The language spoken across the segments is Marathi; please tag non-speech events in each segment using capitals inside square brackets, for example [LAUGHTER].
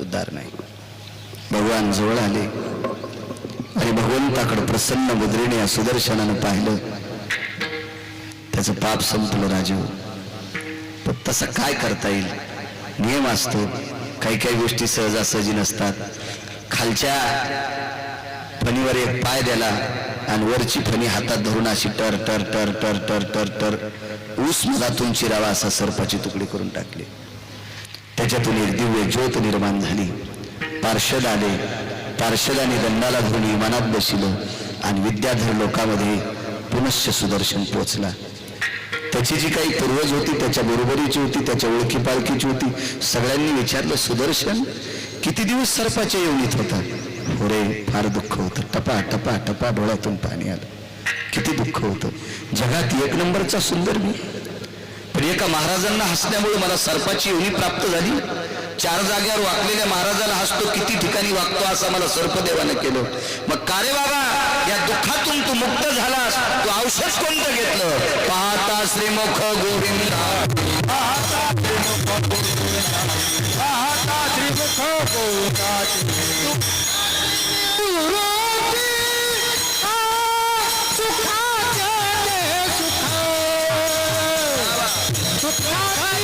उद्धार नाही. भगवान जवळ आले. आणि भगवंताकडे प्रसन्न मुद्रेने या सुदर्शनानं पाहिलं. त्याचं पाप संपलं राजीव पण तसं काय करता येईल? नियम असतो. काही काही गोष्टी सहजासहजी नसतात. खालच्या फणीवर एक पाय द्याला आणि वरची फणी हातात धरून अशी टर टर टर टर टर टर टर ऊस मला तुमची रावा असा सर्पाची तुकडे करून टाकले. त्याच्यातून एक दिव्य ज्योत निर्माण झाली. पार्षद आले. पार्षदाने दंडाला धरून इमानात बसिलं आणि विद्याधर लोकांमध्ये पुनश्च सुदर्शन पोचला. त्याची जी काही पूर्वज होती त्याच्या बरोबरीची होती त्याच्या ओळखी पालखीची होती सगळ्यांनी विचारलं सुदर्शन किती दिवस सर्पाच्या येवणीत होता? होरे फार दुःख होतं. टपा टपा टपा डोळ्यातून पाणी आलं. किती दुःख होतं. जगात एक नंबरचा सुंदर मी पण एका महाराजांना हसल्यामुळे मला सर्पाची योनी प्राप्त झाली. चार जागेवर वाकलेल्या महाराजाला हसतो किती ठिकाणी वागतो असं मला सर्पदेवानं केलं. मग का रे बाबा या दुःखातून तू मुक्त झालास? तू औषध कोणतं घेतलं? पाहता श्रीमुख गोविंदा. पाहता श्रीमुख गोविंदा. पाहता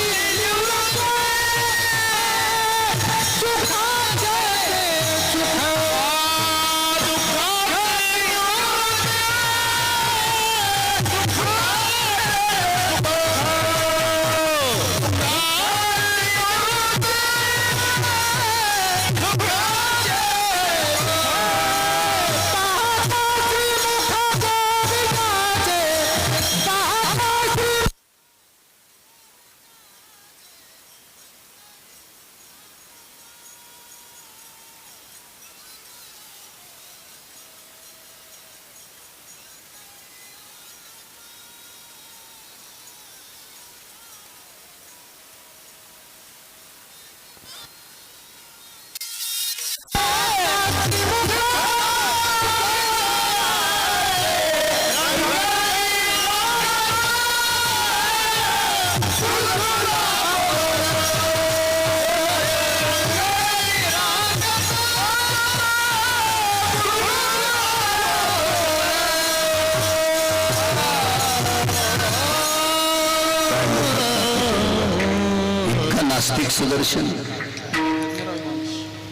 आस्तिक सुदर्शन.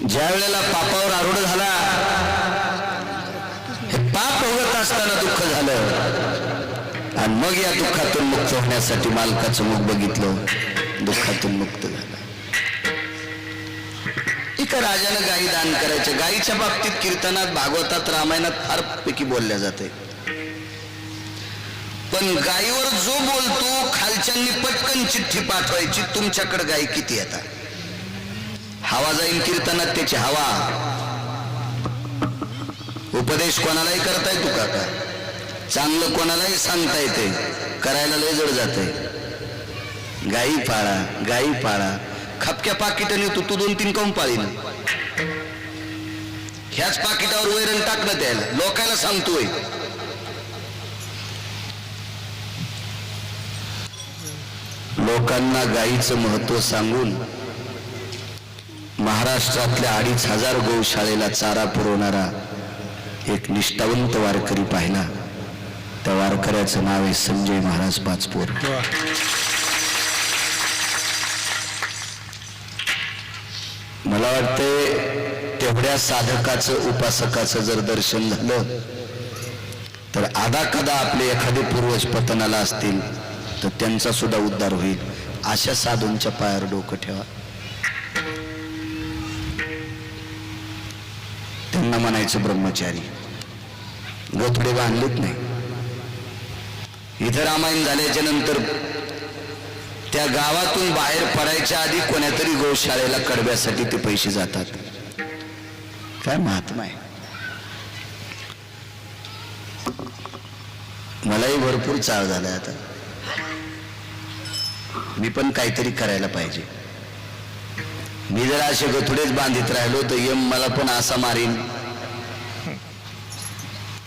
ज्या वेळेला पापावर आरूढ झाला हे पाप भोगत असताना दुःख झालं. आणि मग या दुःखातून मुक्त होण्यासाठी मालकाचं मुख बघितलं दुःखातून मुक्त झालं. एका राजानं गायी दान करायचे. गायीच्या बाबतीत कीर्तनात भागवतात रामायणात फार पैकी बोलल्या जाते. पण गायीवर जो बोलतो पटकन चिठ्ठी पाठवायची. तुमच्याकडे गायी किती येतात हवा जाईल कीर्तनात त्याची हवा. उपदेश कोणालाही करता येतो काका? चांगलं कोणालाही सांगता येते. करायला लय जड जाते गाई पाळा गाई पाळा. खपक्या पाकिटाने तू तू दोन तीन काऊन पाळीन? ह्याच पाकिटावर वैरण टाकलं द्यायला लोकांना सांगतोय. लोकांना गायीचं महत्त्व सांगून महाराष्ट्रातल्या अडीच हजार गौशाळेला चारा पुरवणारा एक निष्ठावंत वारकरी पाहिला. त्या वारकऱ्याचं नाव आहे संजय महाराज पाचपोर. मला वाटतंय तेवढ्या साधकाचं उपासकाचं जर दर्शन झालं तर आदा कदा आपले एखादे पूर्वज पतनाला असतील तर त्यांचा सुद्धा उद्धार होईल. अशा साधूंच्या पायावर डोकं ठेवा. त्यांना म्हणायचं ब्रह्मचारी गोतडे बांधलेत नाही. इथं रामायण झाल्याच्यानंतर त्या गावातून बाहेर पडायच्या आधी कोण्यातरी गोशाळेला कडब्यासाठी ते पैसे जातात. काय महात्मा आहे? मलाही भरपूर चाळ झालाय आता. मी पण काहीतरी करायला पाहिजे. मी जर असे गथुडेच बांधित राहिलो तर यम मला पण असा मारीन.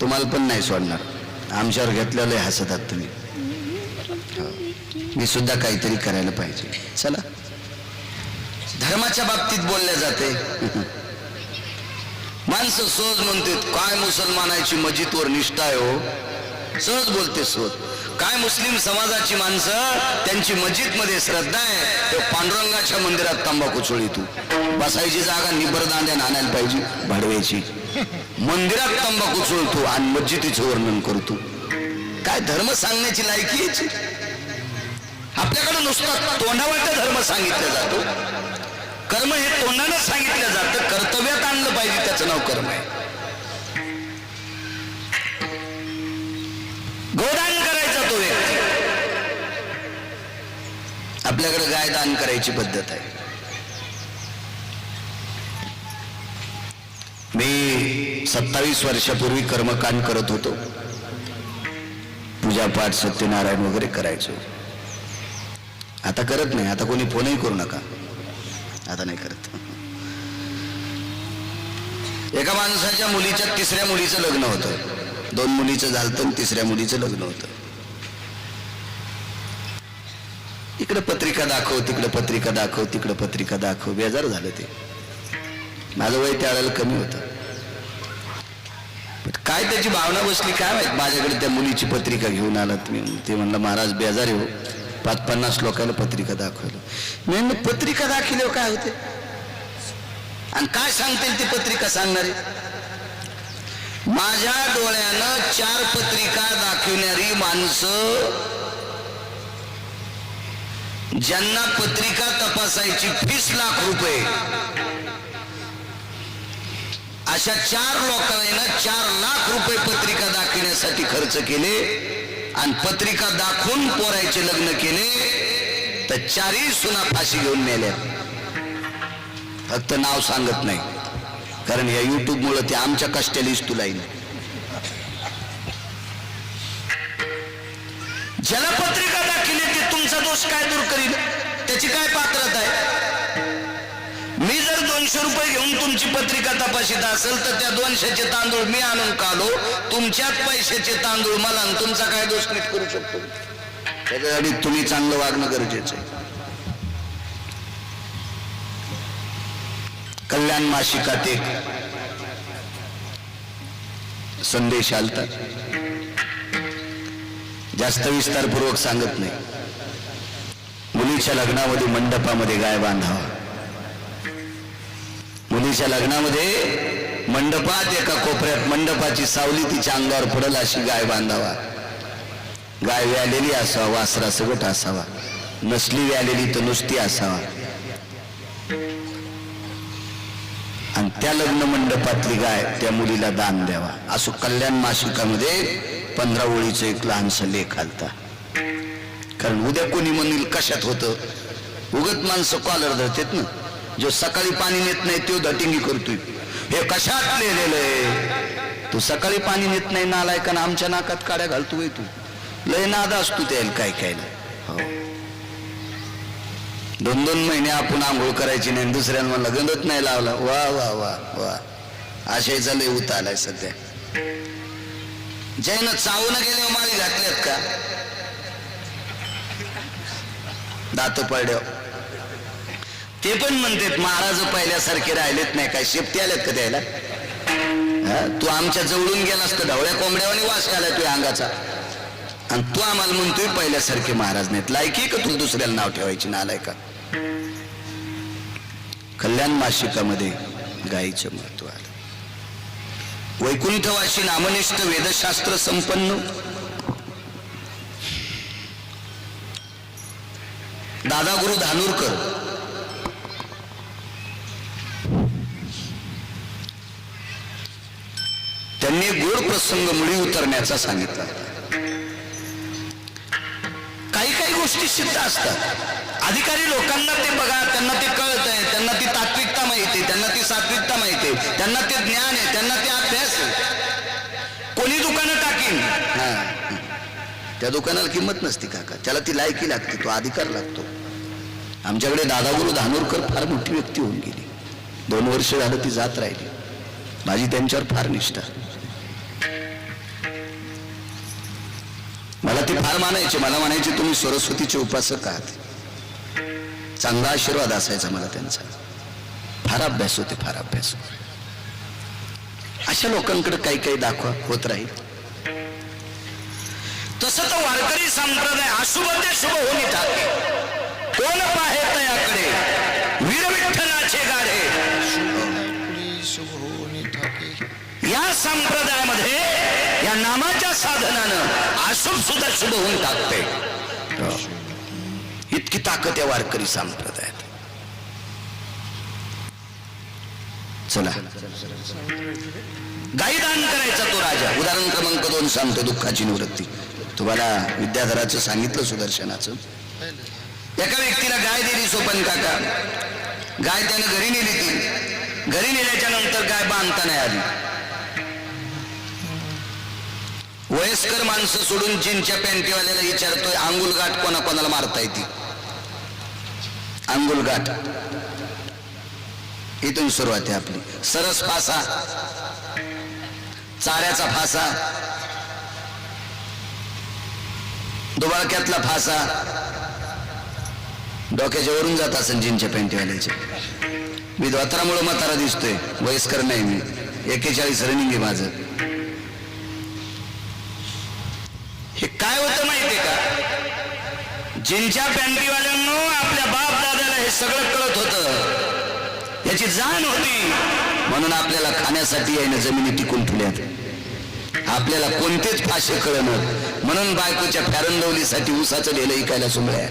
तुम्हाला पण नाही सोडणार. आमच्यावर घेतलेलं हसतात तुम्ही. मी सुद्धा काहीतरी करायला पाहिजे. चला. धर्माच्या बाबतीत बोलल्या जाते. माणसं सहज म्हणते काय मुसलमानाची मस्जिदवर निष्ठा आहे हो. सहज बोलते सहज. काय मुस्लिम समाजाची माणसं त्यांची मस्जिदमध्ये श्रद्धा आहे ते पांडुरंगाच्या मंदिरात तंबाखू चोळी तू. बसायची जागा निबरदांड्या आणायला पाहिजे भाडव्याची. मंदिरात तंबाखू चोळतो आणि मस्जिदीचं वर्णन करतो. काय धर्म सांगण्याची लायकी याची? आपल्याकडे नुसता तोंडावाटा धर्म सांगितला जातो. कर्म हे तोंडानं सांगितलं जातं कर्तव्यात आणलं पाहिजे त्याचं नाव कर्म आहे. गोदान करायचा तो व्यक्ती आपल्याकडे गाय दान करायची पद्धत आहे. मी सत्तावीस वर्षापूर्वी कर्मकांड करत होतो. पूजापाठ सत्यनारायण वगैरे करायचो. आता करत नाही आता कोणी फोनही करू नका. आता नाही करत. एका माणसाच्या मुलीच्या तिसऱ्या मुलीचं लग्न होतं. दोन मुलीचं झालं तर तिसऱ्या मुलीचं लग्न होतं. इकडे पत्रिका दाखव तिकडे पत्रिका दाखव तिकडे पत्रिका दाखव. बेजार झालं ते. माझं वय त्यावेळेला कमी होतं. काय त्याची भावना बसली काय माहीत? माझ्याकडे त्या मुलीची पत्रिका घेऊन आला तुम्ही. ते म्हणलं महाराज बेजार हो. पाच पन्नास लोकांना पत्रिका दाखवलं. मी म्हणलं पत्रिका दाखवली काय होते? आणि काय सांगतील ती पत्रिका सांगणारी? माझ्या डोळ्यानं चार पत्रिका दाखवणारी माणसं ज्यांना पत्रिका तपासायची वीस लाख रुपये. अशा चार लोकांना चार लाख रुपये पत्रिका दाखविण्यासाठी खर्च केले आणि पत्रिका दाखवून पोरायचे लग्न केले तर चारही सुना फाशी घेऊन मेल्या. फक्त नाव सांगत नाही कारण या युट्यूब मुळे ते आमच्या कष्टालीच तुला येईल ज्याला दोष काय दूर करील त्याची काय पात्रता आहे? मी जर दोनशे रुपये घेऊन तुमची पत्रिका तपासित असेल तर त्या दोनशेचे तांदूळ मी आणून काढू. तुमच्याच पैशाचे तांदूळ मला आणि तुमचा काय दोष नीट करू शकतो? त्याच्यासाठी तुम्ही चांगलं वागणं गरजेचं आहे. कल्याण मासिकात एक संदेश आलता. जास्त विस्तारपूर्वक सांगत नाही. मुलीच्या लग्नामध्ये मंडपामध्ये गाय बांधावा. मुलीच्या लग्नामध्ये मंडपात एका कोपऱ्यात मंडपाची सावली तिच्या अंगावर पडल अशी गाय बांधावा. गाय व्यालेली असावा वासरा सगट असावा. नसली व्यालेली तर नुसती असावा. आणि त्या लग्न मंडपातली गाय त्या मुलीला दान द्यावा. असं कल्याण मासिकामध्ये पंधरा ओळीचं एक लहानसं लेख आलता. कारण उद्या कोणी म्हणील कशात होतं? उगत माणसं कॉलर धरतेत ना. जो सकाळी पाणी नेत नाही तो धटिंगी करतोय. हे कशात लिहिलेलं आहे? तू सकाळी पाणी नेत नाही नालाय का आमच्या नाकात काड्या घालतोय तू. लय नादा असतो त्याला काय काय हो. दोन दोन महिने आपण आंघोळ करायची नाही दुसऱ्याला म्हणलं गंधत नाही लावला. वा वा वा वा. आशयचा लय उत आलाय सध्या. जैन चावून गेल्यावर माळी घातल्यात का? दात पडल्या ते पण म्हणतात महाराज पहिल्यासारखे राहिलेत नाही काय शेपटी आल्यात का द्यायला तू आमच्या जवळून गेलास तर ढवळ्या कोंबड्यावानी वास आला तुझ्या अंगाचा. आणि तू आम्हाला म्हणतोय पहिल्यासारखे महाराज नाहीत. लायकी का तुला दुसऱ्याला नाव ठेवायची? नालाय का? कल्याण मासिकामध्ये गायीचं महत्त्व आलं. वैकुंठवाशी नामनिष्ठ वेदशास्त्र संपन्न. दादा गुरु धानूरकर. त्यांनी गोड प्रसंग मुळी उतरण्याचा सांगितला. काही काही गोष्टी सिद्ध असतात. अधिकारी लोकांना ते बघा त्यांना ते कळत आहे त्यांना ती तात्विकता माहिती आहे त्यांना ती सात्विकता माहिती आहे त्यांना ते ज्ञान आहे त्यांना ते अभ्यास आहे. कोणी दुकानं टाकीन? हा. त्या दुकानाला किंमत नसती काका. त्याला ती लायकी लागते तो अधिकार लागतो. आमच्याकडे दादागुरु धानोरकर फार मोठी व्यक्ती होऊन गेली. दोन वर्ष झालं ती जात राहिली. माझी त्यांच्यावर फार निष्ठा. मला ते फार मानायचे. मला म्हणायचे तुम्ही सरस्वतीचे उपासक आहात. चांगला आशीर्वाद असायचा मला त्यांचा. फार अभ्यास होते फार अभ्यास. अशा लोकांकडे काही काही दाखवा होत राहील. तसं तर वारकरी संप्रदाय अशुभ ते शुभ होऊन येतात. कोण पाहे तयाकडे? वीर विठ्ठलाचे गाडे या संप्रदायामध्ये या नामाच्या साधनानं अशुभ सुद्धा शुभ होऊन टाकते. इतकी ताकद आहे वारकरी संप्रदायात. चला. गाईदान करायचा तो राजा. उदाहरण क्रमांक दोन सांगतो दुःखाची निवृत्ती. तुम्हाला विद्याधराचं सांगितलं सुदर्शनाचं. एका व्यक्तीला गाय दिली सोपन काका. गाय त्यानं घरी नेली ती. घरी नेल्याच्या नंतर गाय बांधता नाही आली. वयस्कर माणसं सोडून जीनच्या पॅन्टीवाल्याला विचारतोय अंगुल गाठ कोणा कोणाला मारता येते अंगुल गाठ इथून सुरुवात आहे आपली. सरस फासा. चाऱ्याचा फासा. दुबाळक्यातला फासा. डोक्याच्या वरून जात असेल जिनच्या पेंटीवाल्याचे. मी धोत्रामुळे म्हातारा दिसतोय. वयस्कर नाही मी. एकेचाळीस रनिंग आहे माझं. हे काय होतं माहितीये का? जिनच्या पॅन्टीवाल्यांनो आपल्या बाप दादाला हे सगळं कळत होतं. याची जाण होती. म्हणून आपल्याला खाण्यासाठी आहे जमिनी टिकून ठेवल्यात. आपल्याला कोणतेच फाशे कळणार म्हणून बायकोच्या फॅरंदवलीसाठी उसाचं ढेलं ऐकायला सुमळ्या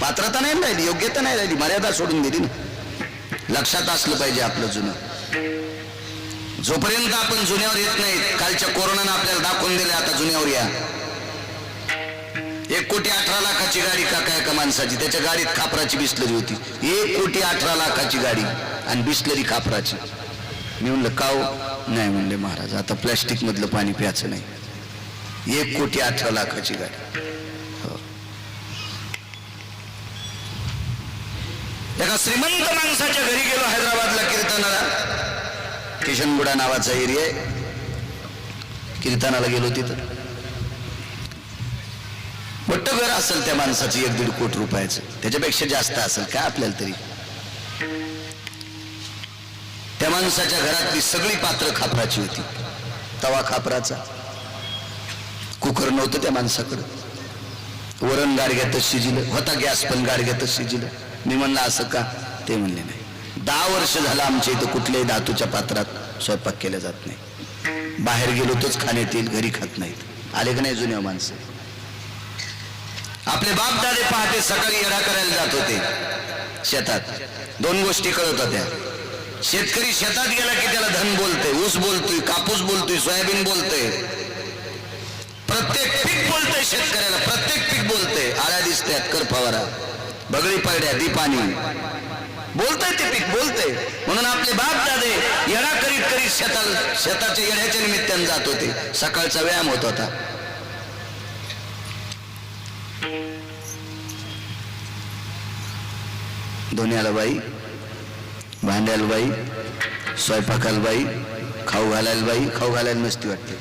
पात्रता नाही राहिली योग्यता नाही राहिली मर्यादा सोडून दिली ना. लक्षात असलं पाहिजे आपलं जुनं. जोपर्यंत आपण जुन्यावर येत नाही कालच्या कोरोनानं आपल्याला दाखवून दिले आता जुन्यावर या. एक कोटी अठरा लाखाची गाडी का काय का माणसाची? त्याच्या गाडीत खापराची बिस्लरी होती. एक कोटी अठरा लाखाची गाडी आणि बिस्लरी खापराची. मी म्हणलं काव. नाही म्हणले महाराज आता प्लॅस्टिक मधलं पाणी प्यायचं नाही. एक कोटी अठरा लाखाची गाडी. हो. एका श्रीमंत माणसाच्या घरी गेलो हैदराबादला कीर्तनाला. किशनगुडा नावाचा एरिया आहे. कीर्तनाला गेलो तिथं. मोठं घर असेल त्या माणसाचं एक दीड कोटी रुपयाचं. त्याच्यापेक्षा जास्त असेल काय आपल्याला तरी? त्या माणसाच्या घरातली सगळी पात्र खापराची होती. तवा खापराचा. कुकर नव्हतं त्या माणसाकडं. वरण गाडग्यातच शिजिलं. होता गॅस पण गाडग्यातच शिजिलं. मी म्हणलं असं का? ते म्हणले नाही. दहा वर्ष झालं आमच्या इथं कुठल्याही धातूच्या पात्रात स्वयंपाक केला जात नाही. बाहेर गेलो तोच खाण्यात येईल घरी खात नाहीत. आले का नाही जुन्या माणसं? आपले बाप दादे पहाटे सकाळी येडा करायला जात होते. शेतात. दोन गोष्टी कळत होत्या. शेतकरी शेतात गेला की त्याला धन बोलते ऊस बोलतोय कापूस बोलतोय सोयाबीन बोलते प्रत्येक पीक बोलतय शेतकऱ्याला प्रत्येक पीक बोलते आळ्या दिसतात कर फवारा बगळी पडड्या दीपानी. पाणी ते पीक बोलते म्हणून आपले बाप दादे येणा करीत करीत शेताला शेताच्या येण्याच्या निमित्तानं जात होते. सकाळचा व्यायाम होत होता. धुण्याला बाई. भांड्याला बाई स्वयंपाकाला बाई खाऊ घालायला बाई खाऊ घालायला नसती वाटते.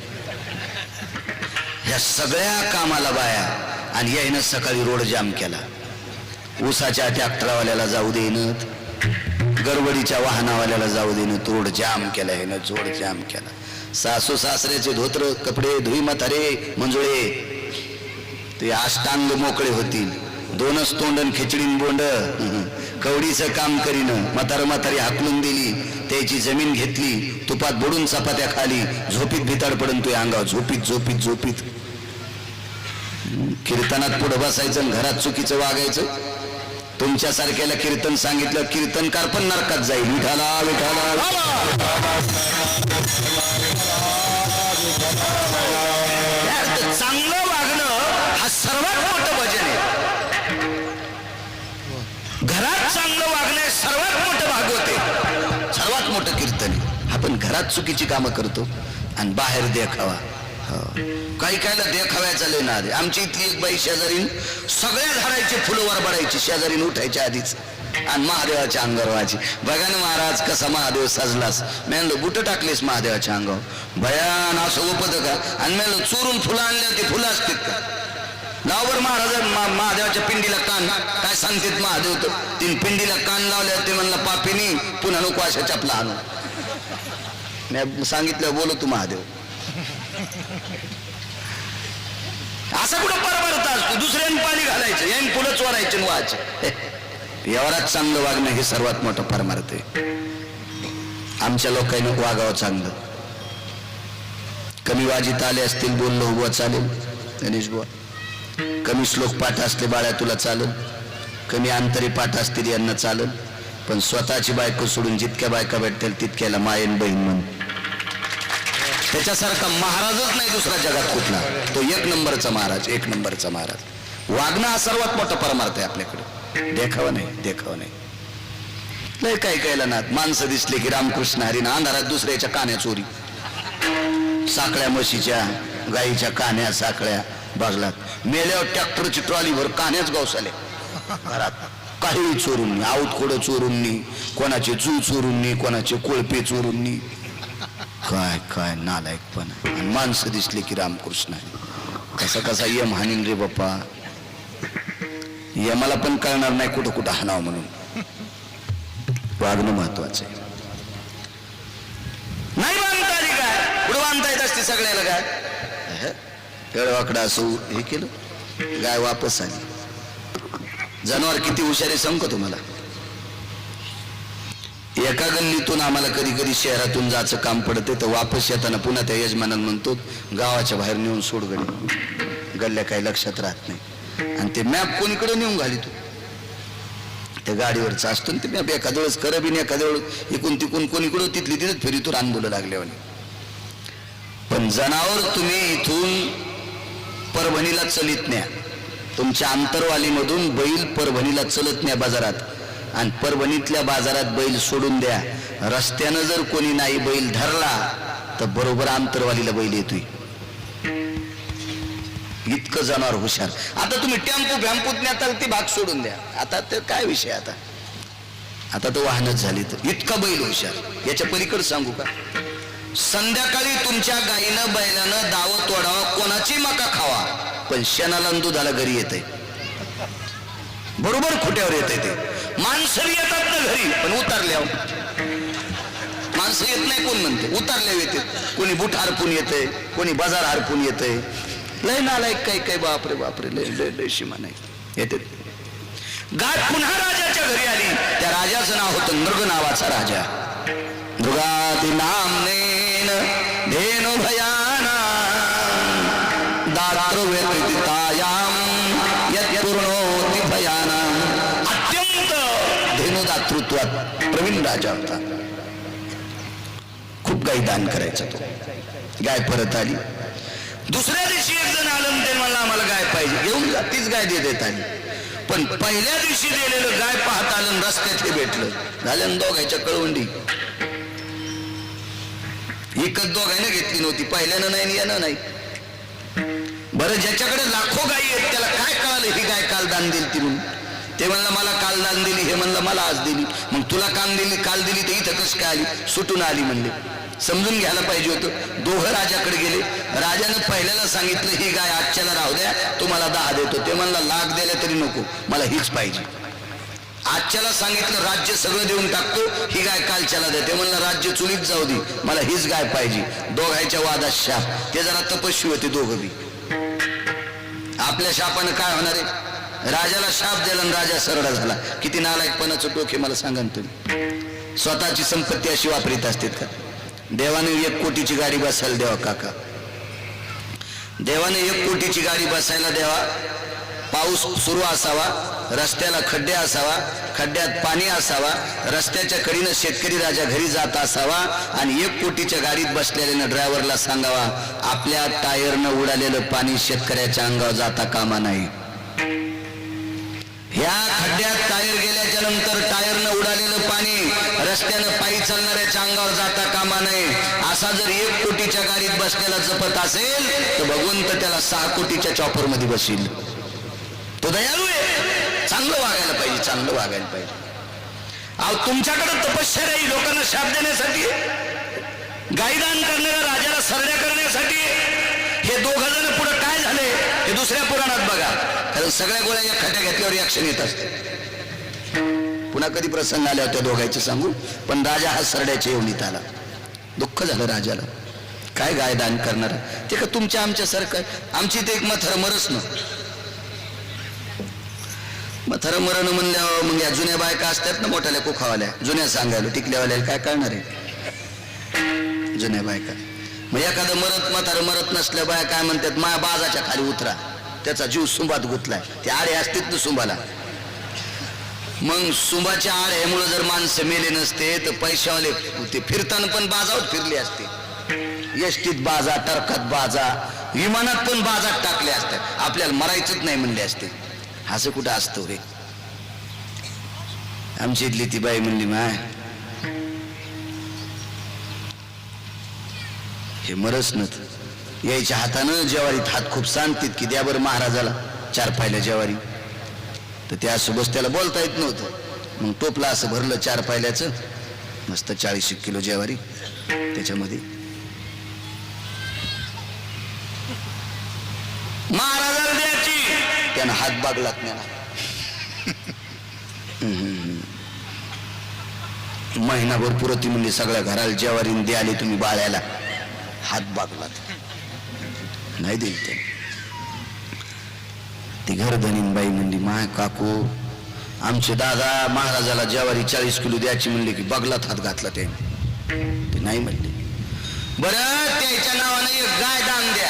ह्या सगळ्या कामाला बाया आणि यायनं सकाळी रोड जाम केला. ऊसाच्या ट्रॅक्टरवाल्याला जाऊ देणत गडबडीच्या वाहनावाल्याला जाऊ देणं रोड जाम केला यानं जोड जाम केला. सासू सासऱ्याचे धोत्र कपडे धुई म्हातारे मंजुळे. ते आष्टांग मोकळे होतील. दोनच तोंडन खिचडीन बोंड. कवडीचं काम करीन म्हातार म्हातारी हाकलून दिली त्याची जमीन घेतली तुपात बुडून चपात्या खाली झोपीत भिताड पडून तो अंगावर झोपीत झोपीत झोपीत. कीर्तनात पुढं बसायचं घरात चुकीचं वागायचं? तुमच्यासारख्याला कीर्तन सांगितलं कीर्तनकार पण नरकात जाईल. विठाला विठाला घरात चुकीची कामं करतो आणि बाहेर देखावा. हो. काही कायला देखाव्याचा लय ना आमची इथली एक बाई शेजारीन सगळ्या झाडायचे फुलं वरबडायची. शेजारीन उठायच्या आधीच. आणि महादेवाच्या अंगावर बघा ना महाराज कसा महादेव सजलास. म्हणलं बुट टाकलेस महादेवाच्या अंगावर. भयान असं उपद का? आणि म्हणलं चोरून फुलं आणल्या ते फुलं असतील का? लावर महाराज महादेवाच्या पिंडीला कान. काय सांगतेत महादेव तर? तीन पिंडीला कान लावल्या ते म्हणलं पापीनी पुन्हा नको अशा चपला आणू. मी सांगितलं बोलू तू महादेव. असं कुठं परमार्थ असतो दुसऱ्यानं पाणी घालायचं यान पुढं चोरायचे आणि व्यवहारात चांगलं वागणं हे सर्वात मोठं परमार्थ आहे. आमच्या लोकांनी वागावं चांगलं. कमी वाजित आले असतील बोललो उभं चालेल. गणेश बुवा. कमी श्लोक पाठ असले बाळ्या तुला चालेल. कमी अंतरी पाठ असतील यांना चालेल. पण स्वतःची बायको सोडून जितक्या बायका भेटतील तितक्याला मायन बहीण म्हणून. त्याच्यासारखा महाराजच नाही दुसऱ्या जगात कुठला. तो एक नंबरचा महाराज एक नंबरचा महाराज. वागणं हा सर्वात मोठा परमार्थ आहे आपल्याकडे. देखावा नाही देखावा नाही. लय काय कायला ना माणसं दिसले की रामकृष्ण हरीन अंधारात दुसऱ्याच्या कान्या चोरी. साखळ्या म्हशीच्या गाईच्या कान्या साखळ्या बाजलात मेल्यावर ट्रॅक्टरची ट्रॉलीवर कान्याच गवसाल्या घरात काही चोरून नी आऊत चोरून नी कोणाचे जू चोरून नी कोणाचे कोळपे चोरून नी काय काय नालायक पण माणसं दिसली की रामकृष्ण आहे. कसा कसा यम हानीन रे बाप्पा. यमाला पण कळणार नाही कुठं कुठं हाणावं म्हणून. वागणं महत्वाचं आहे. नाही बांधता आली काय? पुढे बांधता येत असते सगळ्याला काय? खेळवाकडा असो हे केलं. गाय वापस आली. जनावर किती हुशार आहे तुम्हाला? एका गल्लीतून आम्हाला कधी कधी शहरातून जायचं काम पडते तर वापस येताना पुन्हा त्या यजमानाला म्हणतो गावाच्या बाहेर नेऊन सोड गडी गल्ल्या काही लक्षात राहत नाही. आणि ते मॅप कोणीकडे नेऊन घाली तू? त्या गाडीवरचा असतो ना ते मॅप एखाद्या वेळेस कर बी एखाद्या वेळेस इकून तिकून कोणीकडं तिथली तिथेच फिरीतून अनबोलं लागल्यावानी. पण जनावर तुम्ही इथून परभणीला चलित न्या. तुमच्या आंतरवालीमधून बैल परभणीला चलत न्या बाजारात. आणि परभणीतल्या बाजारात बैल सोडून द्या. रस्त्यानं जर कोणी नाही बैल धरला तर बरोबर आंतरवालीला बैल येतोय. इतकं जनावर हुशार. आता तुम्ही टॅम्पू भॅम्पूत न्याताल ती भाग सोडून द्या. आता ते काय विषय आता? आता तर वाहनच झाली तर. इतका बैल हुशार. याच्या पलीकडे सांगू का? संध्याकाळी तुमच्या गायीनं बैलानं दावत तोडावा कोणाची मका खावा? पण शेणाला दुधाला घरी येते बरोबर खोट्यावर येते ते. माणसं येतात ना घरी पण उतरल्या. माणसं येत नाही कोण म्हणते? उतरल्या येते कोणी बुट हरपून येते कोणी बाजार हरपून येते लय नालायक काय काय बापरे बापरे लय लय लय शिमा नाही. येते. गाठ पुन्हा राजाच्या घरी आली. त्या राजाचं नाव होतं मृग नावाचा राजा. मृगादी नाही राजा होता. खूप गाई दान करायचा तो. गाय परत आली. दुसऱ्या दिवशी एक जण आलं ते म्हणलं आम्हाला गाय पाहिजे. घेऊन जा तीच गाय दे देत आली. पण पहिल्या दिवशी दिलेलं गाय पाहत आलं रस्त्यात हे भेटलं. झालं दोघायच्या कळवंडी. एकच दोघायनं घेतली नव्हती. पहिल्यानं नाही यानं नाही. बरं ज्याच्याकडे लाखो गायी आहेत त्याला काय कळालं ही गाय काल दान दिली ती म्हणून? ते म्हणलं मला काल दान दिली हे म्हणलं मला आज दिली. मग तुला काम दिली काल दिली तर इथं कसं काय आली? सुटून आली म्हणले. समजून घ्यायला पाहिजे होतं. दोघं राजाकडे गेले. राजानं पहिल्याला सांगितलं ही गाय आजच्याला राहू द्या तुम्हाला दहा देतो. ते म्हणला लाख द्यायला तरी नको मला हीच पाहिजे. आजच्याला सांगितलं राज्य सगळं देऊन टाकतो ही गाय कालच्याला दे ते म्हणलं राज्य चुलीत जाऊ दे मला हीच गाय पाहिजे. दोघायच्या वादात शाप. ते जरा तपस्वी होते दोघं बी. आपल्या शापानं काय होणार आहे? राजाला शाप दिला आणि राजा सरडा झाला. किती नालायकपणाचं डोके मला सांगा तुम्ही. स्वतःची संपत्ती अशी वापरीत असते का? देवाने एक कोटीची गाडी बसायला द्यावा काका. देवाने एक कोटीची गाडी बसायला द्यावा. पाऊस सुरू असावा रस्त्याला खड्डे असावा खड्ड्यात पाणी असावा रस्त्याच्या कडीनं शेतकरी राजा घरी जात असावा आणि एक कोटीच्या गाडीत बसलेल्यानं ड्रायव्हरला सांगावा आपल्या टायरनं उडालेलं पाणी शेतकऱ्याच्या अंगावर जाता कामा नाही. ह्या खड्ड्यात टायर गेल्याच्यानंतर टायरनं उडालेलं पाणी रस्त्यानं पायी चालणाऱ्याच्या अंगावर जाता कामा नये. असा जर एक कोटीच्या गाडीत बसण्याला जपत असेल तर भगवंत त्याला सहा कोटीच्या चॉपरमध्ये बसेल तो दयाळू आहे. चांगलं वागायला पाहिजे चांगलं वागायला पाहिजे. अहो तुमच्याकडे तपश्चर्या ही लोकांना शाप देण्यासाठी गाईदान करणाऱ्या राजाला सरड्या करण्यासाठी हे दोघ जण पुढे काय झाले हे दुसऱ्या पुराणात बघा. कारण सगळ्या गोळ्या या खड्या घेतल्यावर रिॲक्शन येत असते पुन्हा कधी प्रसंग आल्या होत्या दोघांचे सांगू? पण राजा हा सरड्याच्या येऊन आला. दुःख झालं राजाला. काय गाय दान करणार? ते का तुमच्या आमच्यासारखं आमची ते एक मथर मरच ना. मथर मरण म्हणल्यावर मग या जुन्या बायका असतात ना मोठ्याल्या कुखावाल्या? जुन्या सांगायला टिकल्यावाल्या काय करणार आहे? जुन्या बायका. मग एखादं मरत मथार मरत नसल्या बाया काय म्हणतात? माया बाजाच्या खाली उतरा. त्याचा जीव सुंबात गुतलाय. ते आडे असतेत ना सुंबाला. मग सुंबाच्या आड्यामुळे जर माणसं मेले नसते तर पैशावाले ते फिरताना पण बाजावत फिरले असते. एसटीत बाजा टरकात बाजा विमानात पण बाजात टाकले असतात आपल्याला मरायचंच नाही म्हणले असते. असं कुठं असतो रे आमची इथली ती बाई म्हणली माय हे मरच नव्हतं यायच्या हातानं जेवारीत हात खूप सांगतात की द्या बरं महाराजाला चार पायल्या जेवारी. तर त्यासोबत त्याला बोलता येत नव्हतं. मग टोपला असं भरलं चार पायल्याचं. मस्त चाळीस एक किलो जेवारी. त्याच्यामध्ये महाराजाला द्यायची. त्यानं हात बाग लागण्याला [LAUGHS] महिनाभर पुरती म्हणजे सगळ्या घराला जेवारी द्याले तुम्ही बाळ्याला. हात बागलात. नाही देईल ते. ती घर बाई म्हणली माय काकू आमचे दादा महाराजाला ज्यावारी चाळीस किलो द्यायची म्हणली की बगलात हात घातला ते ते नाही म्हणले. बरं त्याच्या नावानं एक गाय दान द्या.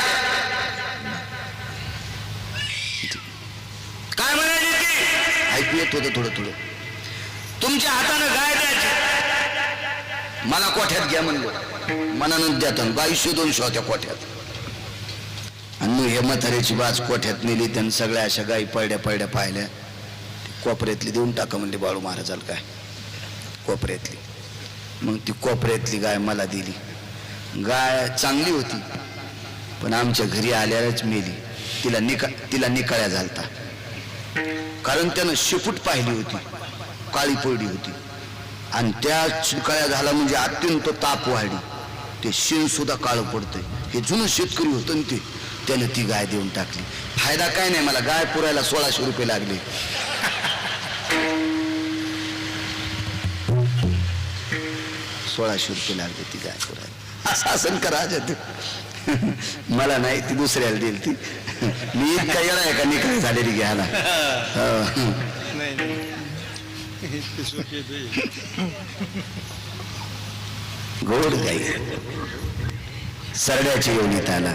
काय म्हणाली ती? ऐकू येत होतं थोडं थोडं. तुमच्या हातानं गाय द्यायची. मला कोठ्यात घ्या म्हणलं. मनानं द्या बाई शोधून शोच्या कोठ्यात. आणि मग हे म्हाताऱ्याची बाज कोठ्यात नेली त्यानं सगळ्या अशा गायी पळड्या पळड्या पाहिल्या. कोपऱ्यातली देऊन टाका म्हणले बाळू महाराजाला काय? कोपऱ्यातली. मग ती कोपऱ्यातली गाय मला दिली. गाय चांगली होती पण आमच्या घरी आल्यालाच मेली. तिला निका तिला निकाळ्या झालता. कारण त्यानं शेपूट पाहिली होती काळी पडली होती. आणि त्या चिकाळ्या झाला म्हणजे अत्यंत ताप वाढली. ते शेण सुद्धा काळं पडतंय. हे जुनं शेतकरी होतं ते. त्यानं ती गाय देऊन टाकली. फायदा काय नाही मला गाय पुरायला सोळाशे रुपये लागले. सोळाशे रुपये लागले ती गाय पुरायला. असं असं का राजा ते? मला नाही ती दुसऱ्याला देईल ती. मी इतका येणार आहे का निकाल झालेली घ्यायला? हो. गोड गाई सरड्याची येऊन येताना.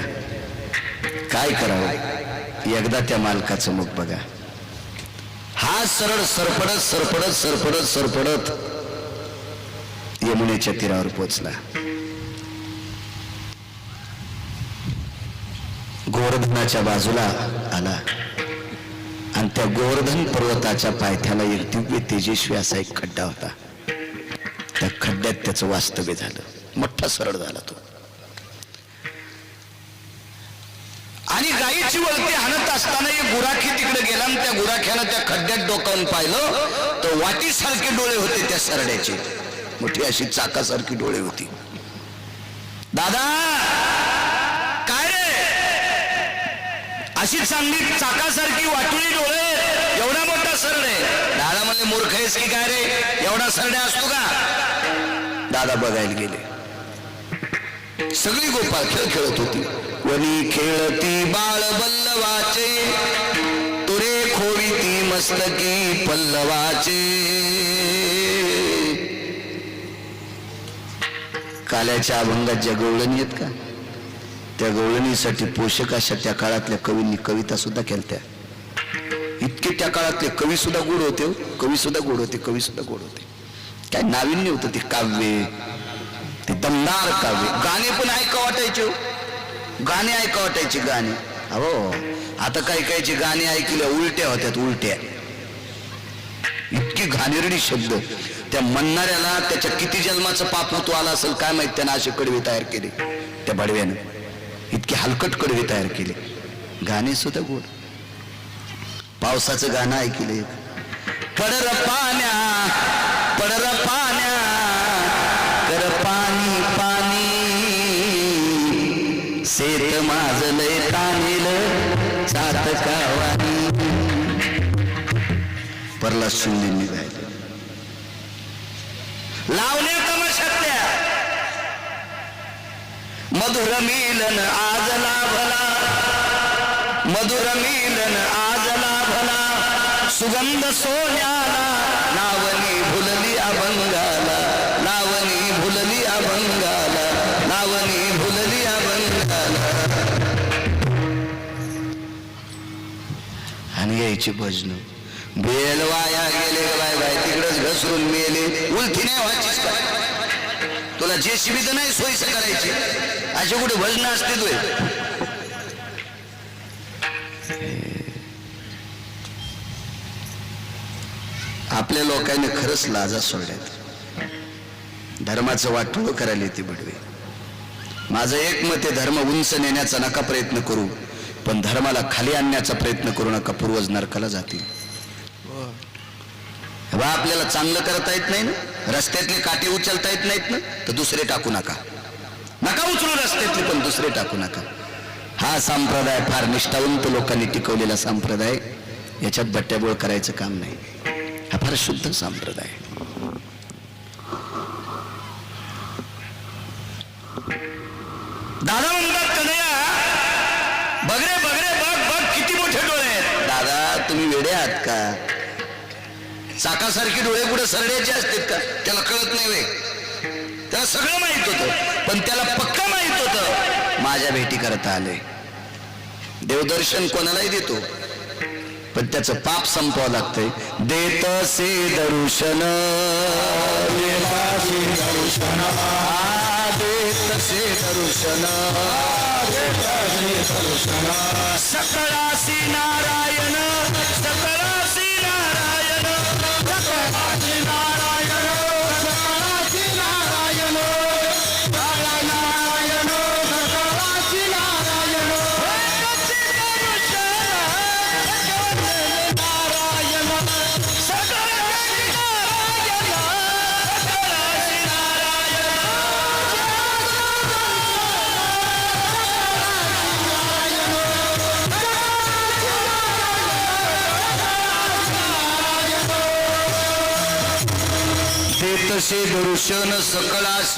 काय करावं? एकदा त्या मालकाचं मुख बघा. हा सरळ सरपडत सरपडत सरपडत सरपडत यमुनेच्या तीरावर पोचला. गोवर्धनाच्या बाजूला आला. आणि त्या गोवर्धन पर्वताच्या पायथ्याला एक दिव्य तेजस्वी असा एक खड्डा होता. त्या खड्ड्यात त्याचं वास्तव्य झालं. मोठा सरळ झाला तो. आणि गायीची वळती हाणत असताना एक गुराखी तिकडे गेला आणि त्या गुराख्यानं त्या खड्ड्यात डोकावून पाहिलं. तर वाटीसारखे डोळे होते त्या सरड्याचे. मोठी अशी चाकासारखी डोळे होती. दादा काय रे? अशी चांगली चाकासारखी वाटुळी डोळे एवढा मोठा सरड. आहे दादा म्हणले मूर्ख आहेस की काय रे? एवढा सरड्या असतो का? दादा बघायला गेले. सगळी गोपाळ खेळ खेळत होती. वनी खेळती बाळ बल्लवाचे तुरे खोविती मस्तकी पल्लवाचे. काल्याच्या अभंगात ज्या गवळणी आहेत का? त्या गवळणीसाठी पोषक अशा त्या काळातल्या कवींनी कविता सुद्धा केलत्या. इतके त्या काळातले कवी सुद्धा गोड होते हो. कवी सुद्धा गोड होते कवी सुद्धा गोड होते. काय नाविन्य होतं ते काव्य ते दमदार काव्य. गाणे पण ऐका वाटायचे हो. गाणे ऐका वाटायचे गाणे. अहो आता काही काहीचे गाणे ऐकले उलट्या होत्यात उलट्या. इतकी घाणेरडी शब्द. त्या म्हणणाऱ्याला त्याच्या किती जन्माचं पापत्व आला असेल काय माहीत त्यानं असे कडवे तयार केले. त्या भडव्यानं इतके हलकट कडवे तयार केले. गाणे सुद्धा गोड. पावसाचं गाणं ऐकले पडर पाण्या पडर पाण्या परला शिंदेंनी गायले लावले तमाशातल्या मधुर मिलन आज लाभला. मधुर मिलन आज लाभला. सुगंध सोन्याला नावनी भुलली अभंगा द्यायची भजन. बेल वाया गेले बाय बाय तिकडच घसरून मेले. उलथी नाही व्हायचीच तुला जे तर नाही सोयीचं करायची. असे कुठे भजन असते तुय आपल्या लोकांनी खरंच लाजा सोडल्यात. धर्माचं वाटोळ करायला येते बडवे. माझं एक मत आहे धर्म उंच नेण्याचा नका प्रयत्न करू. पण धर्माला खाली आणण्याचा प्रयत्न करू नका पूर्वज नरकाला जातील. बा आपल्याला चांगलं करता येत नाही ना? रस्त्यातले काटे उचलता येत नाहीत ना? तर दुसरे टाकू नका. नका उचलू रस्त्यातले पण दुसरे टाकू नका. हा संप्रदाय फार निष्ठावंत लोकांनी टिकवलेला संप्रदाय याच्यात बट्ट्याबोळ करायचं काम नाही. हा फार शुद्ध संप्रदाय. दादा म्हणतात का? चाकासारखी डोळे कुठे सरड्याचे असतात का? त्याला कळत नाही वे. त्याला सगळं माहीत होतं पण त्याला पक्का माहीत होतं. माझ्या भेटी करता आले. देवदर्शन कोणालाही देतो पण त्याचं पाप संपवावं लागतंय. देत से दर्शन. दर्शन देत से दर्शन सकळासी नारायण सकळासी देतसे दर्शन सकळासी